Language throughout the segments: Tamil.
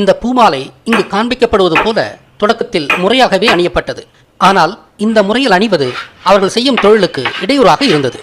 இந்த பூமாலை இங்கு காண்பிக்கப்படுவது போல தொடக்கத்தில் முறையாகவே அணியப்பட்டது. ஆனால் இந்த முறையில் அணிவது அவர்கள் செய்யும் தொழிலுக்கு இடையூறாக இருந்தது.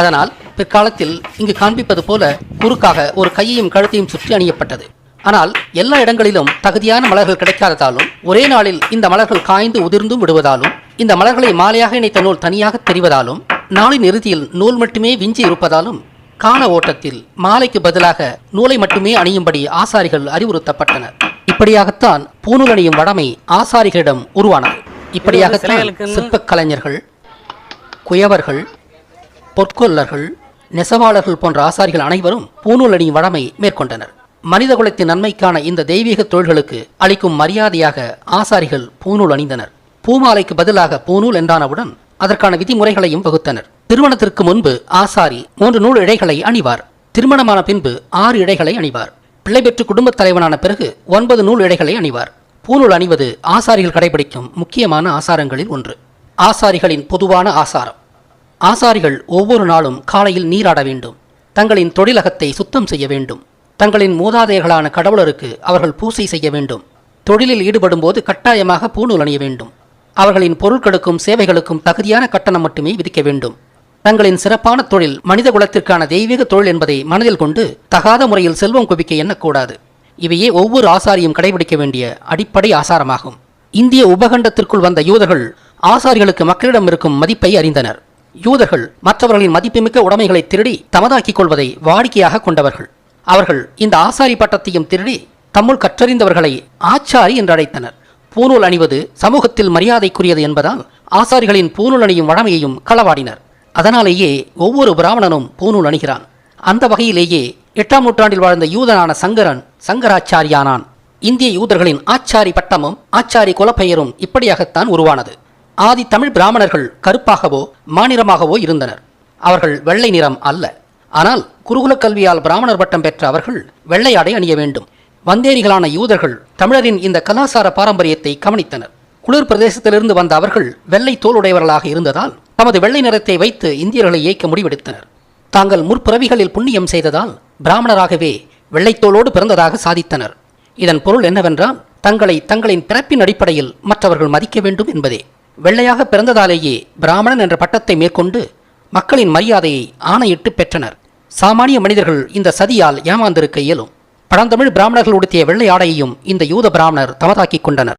அதனால் பிற்காலத்தில் இங்கு காண்பிப்பது போல குறுக்காக ஒரு கையையும் கழுத்தையும் சுற்றி அணியப்பட்டது. ஆனால் எல்லா இடங்களிலும் தகுதியான மலர்கள் கிடைக்காததாலும் ஒரே நாளில் இந்த மலர்கள் காய்ந்து உதிர்ந்தும் விடுவதாலும் இந்த மலர்களை மாலையாக இணைத்த நூல் தனியாக தெரிவதாலும் நாளின் இறுதியில் நூல் மட்டுமே விஞ்சி இருப்பதாலும் கால ஓட்டத்தில் மாலைக்கு பதிலாக நூலை மட்டுமே அணியும்படி ஆசாரிகள் அறிவுறுத்தப்பட்டனர். இப்படியாகத்தான் பூநூல் அணியும் வடமை ஆசாரிகளிடம் உருவானது. இப்படியாகத்தான் சிற்பக் கலைஞர்கள் குயவர்கள் பொற்கொல்லர்கள் நெசவாளர்கள் போன்ற ஆசாரிகள் அனைவரும் பூநூல் அணியும் வடமை மேற்கொண்டனர். மனித குலத்தின் நன்மைக்கான இந்த தெய்வீக தொழில்களுக்கு அளிக்கும் மரியாதையாக ஆசாரிகள் பூநூல் அணிந்தனர். பூமாலைக்கு பதிலாக பூநூல் என்றானவுடன் அதற்கான விதிமுறைகளையும் வகுத்தனர். திருமணத்திற்கு முன்பு ஆசாரி மூன்று நூல் இழைகளை அணிவார். திருமணமான பின்பு ஆறு இழைகளை அணிவார். பிள்ளை பெற்று குடும்பத் தலைவனான பிறகு ஒன்பது நூல் இழைகளை அணிவார். பூநூல் அணிவது ஆசாரிகள் கடைபிடிக்கும் முக்கியமான ஆசாரங்களில் ஒன்று. ஆசாரிகளின் பொதுவான ஆசாரம். ஆசாரிகள் ஒவ்வொரு நாளும் காலையில் நீராட வேண்டும். தங்களின் தொழிலகத்தை சுத்தம் செய்ய வேண்டும். தங்களின் மூதாதையர்களான கடவுளருக்கு அவர்கள் பூசை செய்ய வேண்டும். தொழிலில் ஈடுபடும் போது கட்டாயமாக பூநூல் அணிய வேண்டும். அவர்களின் பொருட்களுக்கும் சேவைகளுக்கும் தகுதியான கட்டணம் மட்டுமே விதிக்க வேண்டும். தங்களின் சிறப்பான தொழில் மனித குலத்திற்கான தெய்வீக தொழில் என்பதை மனதில் கொண்டு தகாத முறையில் செல்வம் குவிக்க எண்ணக்கூடாது. இவையே ஒவ்வொரு ஆசாரியும் கடைபிடிக்க வேண்டிய அடிப்படை ஆசாரமாகும். இந்திய உபகண்டத்திற்குள் வந்த யூதர்கள் ஆசாரிகளுக்கு மக்களிடம் இருக்கும் மதிப்பை அறிந்தனர். யூதர்கள் மற்றவர்களின் மதிப்புமிக்க உடைமைகளை திருடி தமதாக்கிக் கொள்வதை வாடிக்கையாக கொண்டவர்கள். அவர்கள் இந்த ஆசாரி பட்டத்தையும் திருடி தம்முள் கற்றறிந்தவர்களை ஆச்சாரி என்று அழைத்தனர். பூநூல் அணிவது சமூகத்தில் மரியாதைக்குரியது என்பதால் ஆசாரிகளின் பூநூல் அணியும் வழமையையும் களவாடினர். அதனாலேயே ஒவ்வொரு பிராமணனும் பூநூல் அணிகிறான். அந்த வகையிலேயே எட்டாம் நூற்றாண்டில் வாழ்ந்த யூதனான சங்கரன் சங்கராச்சாரியானான். இந்திய யூதர்களின் ஆச்சாரி பட்டமும் ஆச்சாரி குலப்பெயரும் இப்படியாகத்தான் உருவானது. ஆதி தமிழ் பிராமணர்கள் கருப்பாகவோ மாநிலமாகவோ இருந்தனர். அவர்கள் வெள்ளை நிறம் அல்ல. ஆனால் குருகுல கல்வியால் பிராமணர் பட்டம் பெற்ற அவர்கள் வெள்ளையாடை அணிய வேண்டும். வந்தேரிகளான யூதர்கள் தமிழரின் இந்த கலாசார பாரம்பரியத்தை கவனித்தனர். குளிர் பிரதேசத்திலிருந்து வந்த அவர்கள் வெள்ளை தோலுடையவர்களாக இருந்ததால் தமது வெள்ளை நிறத்தை வைத்து இந்தியர்களை இயக்க முடிவெடுத்தனர். தாங்கள் முற்பிறவிகளில் புண்ணியம் செய்ததால் பிராமணராகவே வெள்ளைத்தோளோடு பிறந்ததாக சாதித்தனர். இதன் பொருள் என்னவென்றால் தங்களை தங்களின் பிறப்பின் அடிப்படையில் மற்றவர்கள் மதிக்க வேண்டும் என்பதே. வெள்ளையாக பிறந்ததாலேயே பிராமணன் என்ற பட்டத்தை மேற்கொண்டு மக்களின் மரியாதையை ஆணையிட்டு பெற்றனர். சாமானிய மனிதர்கள் இந்த சதியால் ஏமாந்திருக்க இயலும். பழந்தமிழ் பிராமணர்கள் உடுத்திய வெள்ளை ஆடையையும் இந்த யூத பிராமணர் தமதாக்கிக் கொண்டனர்.